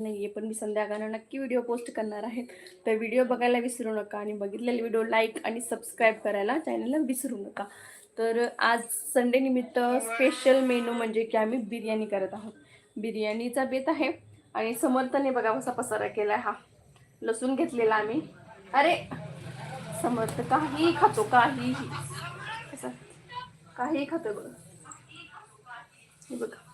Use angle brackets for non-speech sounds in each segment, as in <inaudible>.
नाही पण मी संध्याकाळनं नक्की व्हिडिओ पोस्ट करणार आहे. तर व्हिडिओ बघायला विसरू नका आणि बघितलेले व्हिडिओ लाईक आणि सबस्क्राईब करायला चॅनलला विसरू नका. तर आज संडे निमित्त स्पेशल मेनू म्हणजे की आम्ही बिर्याणी करत आहोत. बिर्याणीचा बेत आहे आणि समर्थने बघा कसा पसारा केला हा. लसूण घेतलेला आम्ही. अरे समर्थ काहीही खातो काहीही असं. काहीही खातो बघा. हे बघा.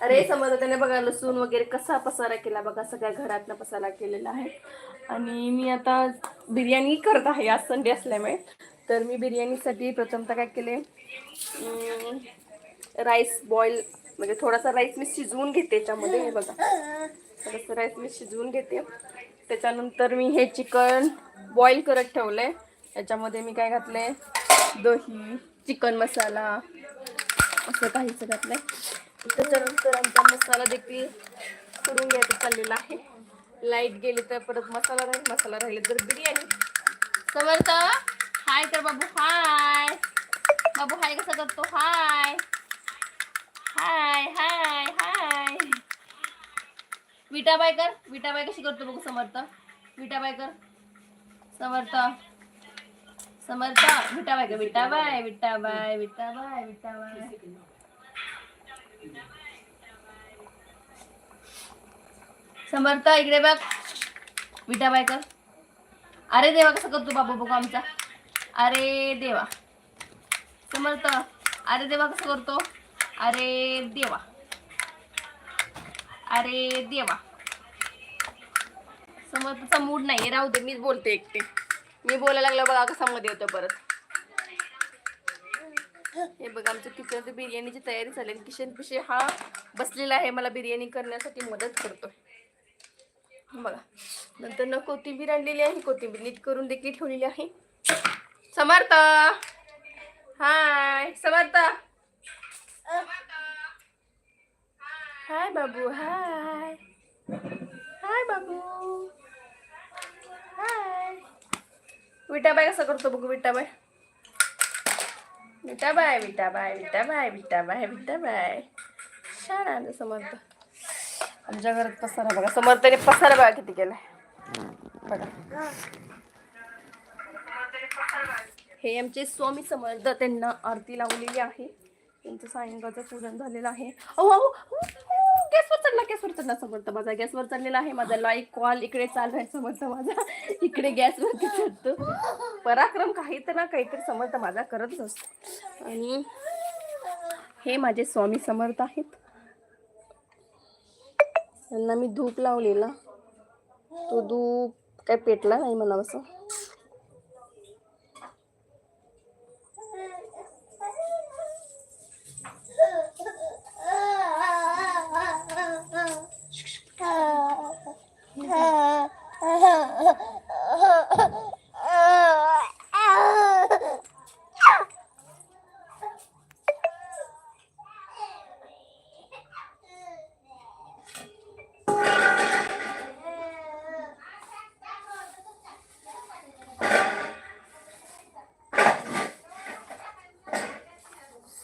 अरे समज त्याने बघा लसूण वगैरे कसा पसारा केला बघा सगळ्या घरातला पसारा केलेला आहे. आणि मी आता बिर्याणी करत आहे आज संडे असल्यामुळे. तर मी बिर्याणीसाठी प्रथमतः काय केले राईस बॉईल म्हणजे थोडासा राईस मी शिजवून घेते त्याच्यामध्ये हे बघा. थोडंसं राईस मी शिजवून घेते. त्याच्यानंतर मी हे चिकन बॉईल करत ठेवलं आहे याच्यामध्ये मी काय घातलं आहे दही चिकन मसाला असं काहीचं घातलं आहे त्याच्यानंतर आमचा मसाला देखील करून घ्यायचा चाललेला आहे. लाइट गेली तर परत मसाला राहील मसाला राहिले तर बिर्याणी. समर्थ हाय तर बाबू हाय बाबू हाय कसा करतो? हाय हाय हाय हाय विटा बायकर कर विटाबाय कशी करतो बघू समर्थ? विटा कर समर्थ. समर्थ विटाबाय कर विटाबाय विटाबाय विटाबाय विटाबाय समर्थ इकडे बघ. विटा बायकर अरे देवा कसं करतो बाबा बघू आमचा. अरे देवा. समर्थ अरे देवा कसं करतो? अरे देवा. अरे देवा. समर्थचा मूड नाही राहू दे मीच बोलते एकटे. मी बोलायला लागलं बघा कसा मध्ये होतं परत. <laughs> हे बघा आमचं किचन बिर्याणीची तयारी झाली किशन पिशे हा बसलेला आहे मला बिर्याणी करण्यासाठी मदत करतोय. बघा नंतर न कोथिंबीर आणलेली आहे कोथिंबीर नीट करून देखील ठेवलेली आहे. समर्थ! हाय समर्थ! हाय बाबू हाय. हाय बाबू. हाय. विटाबाई कसं करतो बघू विटाबाई विटाबाय विटाबाय विटाबाय विटाबाय विटाबाय छान आलं समर्थ. आमच्या घरात पसारा बघा. समर्थने पसारा बघा किती केलाय. बघा. हे आमचे स्वामी समर्थ त्यांना आरती लावलेली आहे. त्यांचं सायंकाळचं पूजन झालेलं आहे. अहो अहो. गॅसवर चढला चढला समर्थ माझा गॅसवर चाललेला आहे. माझा लाईक कॉल इकडे चालू आहे समर्थ माझा. इकडे गॅसवरती चढतो पराक्रम काही तर ना काहीतरी समर्थ माझा करतच असतो. आणि हे माझे स्वामी समर्थ आहेत. त्यांना मी धूप लावलेला. तो धूप काय पेटला नाही मला असं.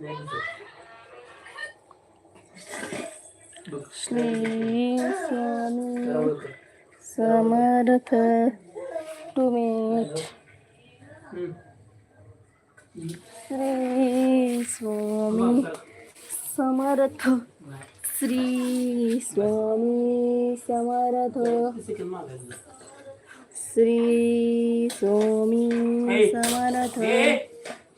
श्री स्वामी समर्थ तुम्ही. श्री स्वामी समर्थ. श्री स्वामी समर्थ. श्री स्वामी समर्थ.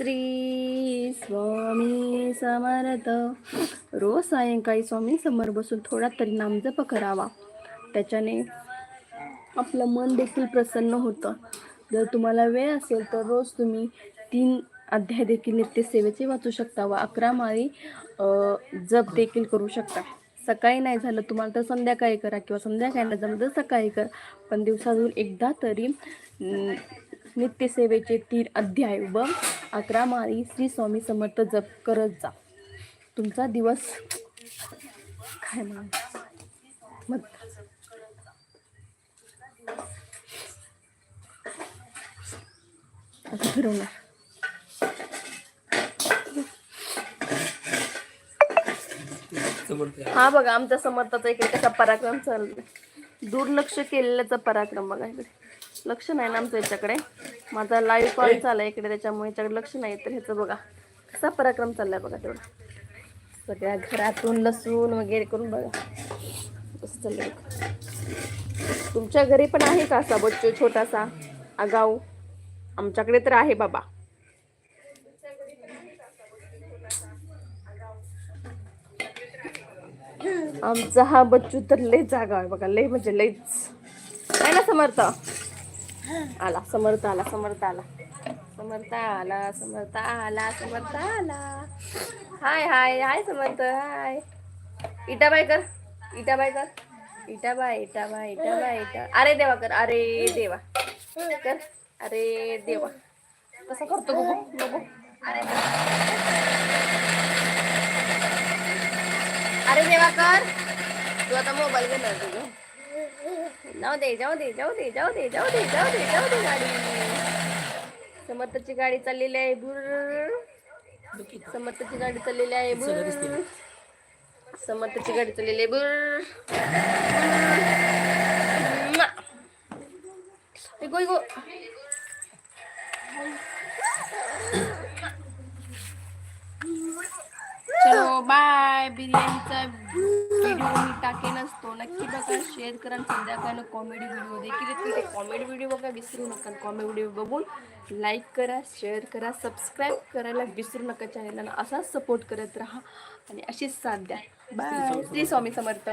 श्री स्वामी समर्थ. रोज सायंकाळी स्वामी समोर बसून थोडा तरी नामजप करावा. त्याच्याने आपलं मन देखील प्रसन्न होतं. जर तुम्हाला वेळ असेल तर रोज तुम्ही तीन अध्याय देखील नित्यसेवेचे वाचू शकता व अकरा माळी जप देखील करू शकता. सकाळी नाही झालं तुम्हाला तर संध्याकाळी करा किंवा संध्याकाळी नाही जमलं तर सकाळी करा. पण दिवसातून एकदा तरी नित्यसेवेचे तीन अध्याय व अकरा माळी श्री स्वामी समर्थ जप करत जा. तुमचा दिवस काय मग आता हा बघा आमच्या समर्थाचा इकडे कसा पराक्रम चाललाय. दुर्लक्ष केलेल्याचा पराक्रम बघा इकडे. लक्ष नाही ना आमचं याच्याकडे. माझा लाईव्ह कॉल चाललाय इकडे त्याच्यामुळे याच्याकडे लक्ष नाही तर ह्याचं बघा कसा पराक्रम चाललाय बघा तेवढा. सगळ्या घरातून लसूण वगैरे करून बघा. कसं चाललंय बघा. तुमच्या घरी पण आहे का असा बच्चू छोटासा? आगाऊ. आमच्याकडे तर आहे बाबा. आमचा हा बच्चू तर लय जागा आहे बघा लय म्हणजे लयच. आहे ना समर्थ? आला समर्थ आला समर्थ आला. समर्थ आला समर्थ आला समर्थ आला. हाय हाय हाय समर्थ हाय. इटाबाई कर इटाबाई कर. इटाबाई इटाबाई इटाबाई इटा अरे देवा कर अरे देवा. कर अरे देवा. कसं करतो बघू बघू. अरे अरे देवा कर. तू आता मोबाईल घेणार तुझं जाऊ दे जाऊ दे जाऊ दे जाऊ दे जाऊ दे जाऊ दे जाऊ दे गाडी. समर्थची गाडी चाललेली आहे बुर. समर्थची गाडी चाललेली आहे बुर. समर्थची गाडी चाललेली आहे बुर. इगो इगो चलो बाय बिर्याणीचा व्हिडिओ मी टाकेनच तो नक्की बघा शेअर करा संध्याकाळनं कॉमेडी व्हिडिओ देखील येतील ते कॉमेडी व्हिडिओ बघा विसरू नका कॉमेडी व्हिडिओ बघून लाईक करा शेअर करा सबस्क्राईब करायला विसरू नका चॅनलला असाच सपोर्ट करत राहा. आणि अशीच साथ द्या. बाय श्री स्वामी समर्थ.